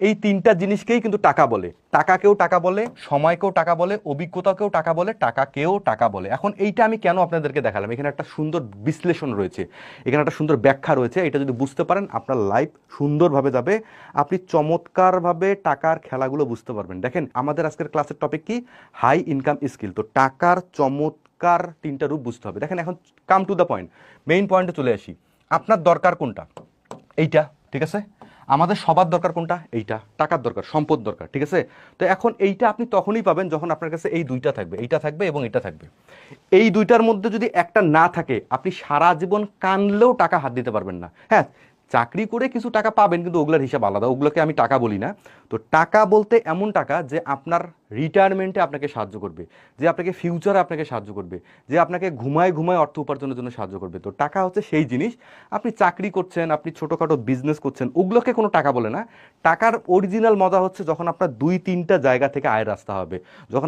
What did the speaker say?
এই তিনটা জিনিসকেই কিন্তু টাকা বলে। টাকাকেও টাকা বলে, সময়কেও টাকা বলে, অভিজ্ঞতাকেও টাকা বলে, টাকাকেও টাকা বলে। এখন এইটা আমি কেন আপনাদেরকে দেখালাম? এখানে একটা সুন্দর বিশ্লেষণ রয়েছে। এখানে একটা সুন্দর ব্যাখ্যা রয়েছে। এটা যদি বুঝতে পারেন, আপনার লাইফ সুন্দরভাবে যাবে। আপনি চমৎকারভাবে টাকার খেলাগুলো বুঝতে পারবেন। দেখেন, আমাদের আজকের ক্লাসের টপিক কি? হাই ইনকাম স্কিল তো টাকার চমৎকার তিনটা রূপ বুঝতে হবে। দেখেন, এখন come to the point main পয়েন্টে চলে আসি। আপনার দরকার কোনটা? এইটা, ঠিক আছে? আমাদের সবার দরকার কোনটা? এইটা। টাকার দরকার, সম্পদ দরকার, ঠিক আছে? তো এখন এইটা আপনি তখনই পাবেন যখন আপনার কাছে এই দুইটা থাকবে, এইটা থাকবে এবং এটা থাকবে। এই দুইটার মধ্যে যদি একটা না থাকে, আপনি সারা জীবন কানলেও টাকা হাত দিতে পারবেন না। হ্যাঁ চাকরি করে কিছু টাকা পাবেন, কিন্তু ওগুলোর হিসাব আলাদা। ওগুলোকে আমি টাকা বলি না। তো টাকা বলতে এমন টাকা যে আপনার রিটায়ারমেন্টে আপনাকে সাহায্য করবে, যে আপনাকে ফিউচারে আপনাকে সাহায্য করবে, যে আপনাকে ঘুমায় ঘুমায় অর্থ উপার্জনের জন্য সাহায্য করবে। তো টাকা হচ্ছে সেই জিনিস। আপনি চাকরি করছেন, আপনি ছোটোখাটো বিজনেস করছেন, ওগুলোকে কোনো টাকা বলে না। টাকার অরিজিনাল মজা হচ্ছে যখন আপনার দুই তিনটা জায়গা থেকে আয়ের রাস্তা হবে। যখন